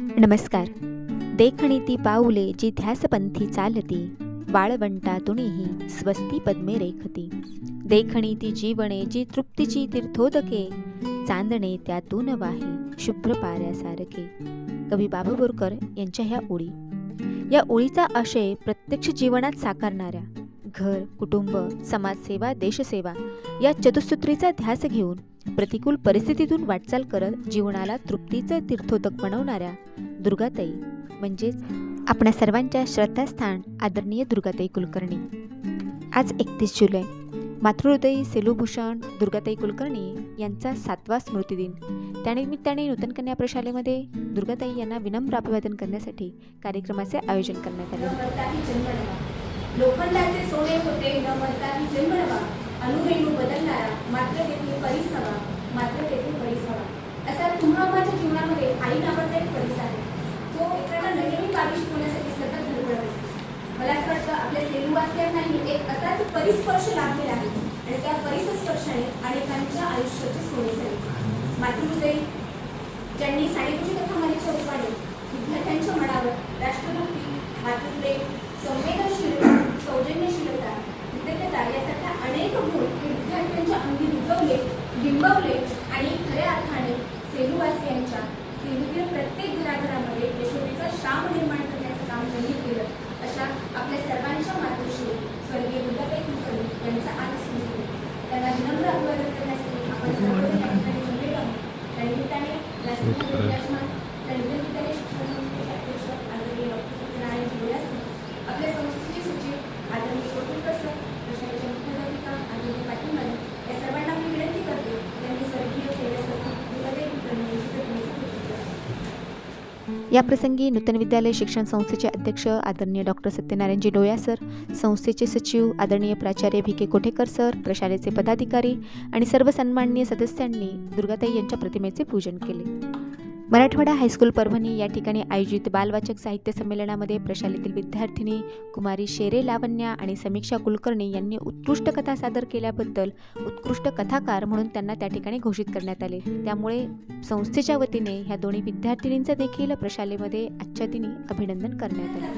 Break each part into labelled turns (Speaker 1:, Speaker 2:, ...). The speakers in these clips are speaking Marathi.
Speaker 1: नमस्कार. देखणी ती पाऊले जी ध्यासपंथी चालती वाळवंटातुनीही स्वस्ती पद्मे रेखती. देखणी ती जीवने जी तृप्तीची तीर्थोदके चांदणे त्यातून वाहे शुभ्र पाऱ्यासारखे कवी बाबू बोरकर यांच्या ह्या ओळी. या ओळीचा आशय प्रत्यक्ष जीवनात साकारणाऱ्या घर कुटुंब समाजसेवा देशसेवा या चतुसूत्रीचा ध्यास घेऊन प्रतिकूल परिस्थितीतून वाटचाल करत जीवनाला तृप्तीचं तीर्थोदक बनवणाऱ्या दुर्गाताई म्हणजेच आपणा सर्वांच्या श्रद्धास्थान आदरणीय दुर्गाताई कुलकर्णी. आज एकतीस जुलै मातृहृदयी सेलूभूषण दुर्गाताई कुलकर्णी यांचा सातवा स्मृतिदिन. त्यानिमित्ताने नूतन कन्या प्रशालेमध्ये दुर्गाताई यांना विनम्र अभिवादन करण्यासाठी कार्यक्रमाचे आयोजन करण्यात आले. होते
Speaker 2: लोखंडाचे सोने होते न मरताही जन्मनवा अनुरेणू बदलणारा मात्र तेथे परिसवा मात्र तेथे परिसवा असा तुम्हा माझ्या जीवनामध्ये आई नावाचा एक परिस आहे. तो एखादा नवीन बाबी होण्यासाठी सतत धडपडत असतो. मला असं वाटतं आपल्या सेलूवासियांनाही एक असाच परिस्पर्श लाभलेला आहे आणि त्या परिसस्पर्शाने अनेकांच्या आयुष्याचे सोने झाले. मातृहृदयी ज्यांनी साडेपूजी कथा मालेच्या रूपाने विद्यार्थ्यांच्या मनावर राष्ट्रभक्त सौजन्यशीलता कृतज्ञता यासारख्या अनेक गुण विद्यार्थ्यांच्या अंगी रुजवले बिंबवले आणि खऱ्या अर्थाने सेलूवासियांच्या सेलूतील प्रत्येक घराघरामध्ये यशोदेचा श्राम निर्माण करण्याचं काम त्यांनी केलं. अशा आपल्या सर्वांच्या मातृश्री स्वर्गीय दुर्गाताई कुलकर्णी यांचा आज स्मृती त्यांना विनम्र अभिवादन करण्यासाठी आपण सर्वजण या ठिकाणी जमलेलो आहोत त्यानिमित्ताने व्यासपीठावर विराजमान ललित विद्यालय शिक्षण संस्थेचे अध्यक्ष आदरणीय डॉक्टर सत्यनारायण जिल्हा आपल्या संस्थेचे सचिव आदरणीय कोटुंकर सर प्रशालेच्या मुख्याध्यापिका आदरणीय पाटील मॅडम या सर्वांना मी विनंती करते त्यांनी स्वर्गीय केंद्रसरकार दुर्गाताई कुलकर्णी यांची प्रतिमेचं पूजन
Speaker 1: याप्रसंगी नूतन विद्यालय शिक्षण संस्थेचे अध्यक्ष आदरणीय डॉक्टर सत्यनारायणजी डोया सर संस्थेचे सचिव आदरणीय प्राचार्य व्ही के कोठेकर सर प्रशालेचे पदाधिकारी आणि सर्व सन्माननीय सदस्यांनी दुर्गाताई यांच्या प्रतिमेचे पूजन केले. मराठवाडा हायस्कूल परभणी या ठिकाणी आयोजित बालवाचक साहित्य संमेलनामध्ये प्रशालेतील विद्यार्थिनी कुमारी शेरे लावण्या आणि समीक्षा कुलकर्णी यांनी उत्कृष्ट कथा सादर केल्याबद्दल उत्कृष्ट कथाकार म्हणून त्यांना त्या ठिकाणी घोषित करण्यात आले. त्यामुळे संस्थेच्या वतीने ह्या दोन्ही विद्यार्थिनींचं देखील प्रशालेमध्ये आजच्या दिनी अभिनंदन करण्यात आले.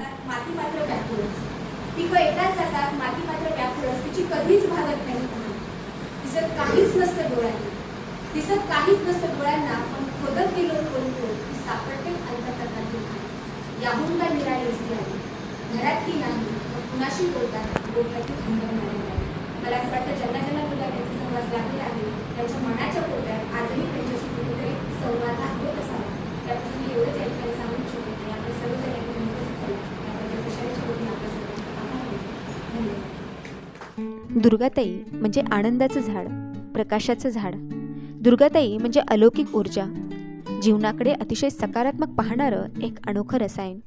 Speaker 2: काहीच नसतं दिसत काहीच नसतं डोळ्यांना पण खोदत गेलो खोल खोल ती सापडते अंतकरणातील याहून काय निराळी असली आहे. घरात ती नाही मग कुणाशी बोलतात? डोक्याची थंड मिळाली मला असं वाटतं ज्यांना ज्यांना तुला त्यांचा संवाद लागलेला आहे त्यांच्या मनाच्या कोट्यात आजही त्यांच्याशी कुठेतरी संवाद हा होत असावा. त्यापासून मी एवढंच ऐकायला सांगू शकतो की आपण सर्वजण या ठिकाणी उपस्थित झालो त्याबद्दल धन्यवाद.
Speaker 1: दुर्गाताई म्हणजे आनंदाचं झाड प्रकाशाचं झाड. दुर्गाताई म्हणजे अलौकिक ऊर्जा. जीवनाकडे अतिशय सकारात्मक पाहणारं एक अनोखं रसायन.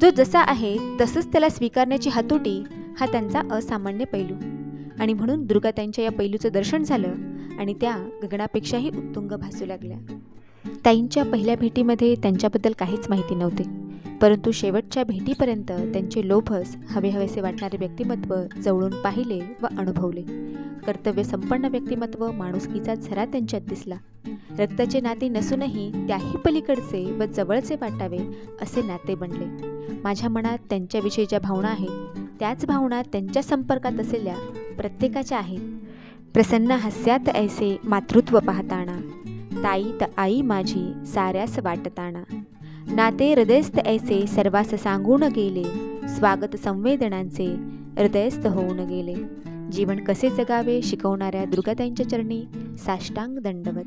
Speaker 1: जो जसा आहे तसंच त्याला स्वीकारण्याची हातोटी हा त्यांचा असामान्य पैलू. आणि म्हणून दुर्गाताईंच्या या पैलूचं दर्शन झालं आणि त्या गगनापेक्षाही उत्तुंग भासू लागल्या. ताईंच्या पहिल्या भेटीमध्ये त्यांच्याबद्दल काहीच माहिती नव्हते. परंतु शेवटच्या भेटीपर्यंत त्यांचे लोभस हवेहवेसे वाटणारे व्यक्तिमत्व जवळून पाहिले व अनुभवले. कर्तव्य संपन्न व्यक्तिमत्व माणुसकीचा झरा त्यांच्यात दिसला. रक्ताचे नाते नसूनही त्याही पलीकडचे व जवळचे वाटावे असे नाते बनले. माझ्या मनात त्यांच्याविषयी ज्या भावना आहेत त्याच भावना त्यांच्या संपर्कात असलेल्या प्रत्येकाच्या आहेत. प्रसन्न हास्यात ऐसे मातृत्व पाहताना ताई त आई माझी साऱ्यास वाटताना. नाते हृदयस्थ ऐसे सर्वास सांगून गेले. स्वागत संवेदनांचे हृदयस्थ होऊन गेले. जीवन कसे जगावे शिकवणाऱ्या दुर्गाताईंच्या चरणी साष्टांग दंडवत.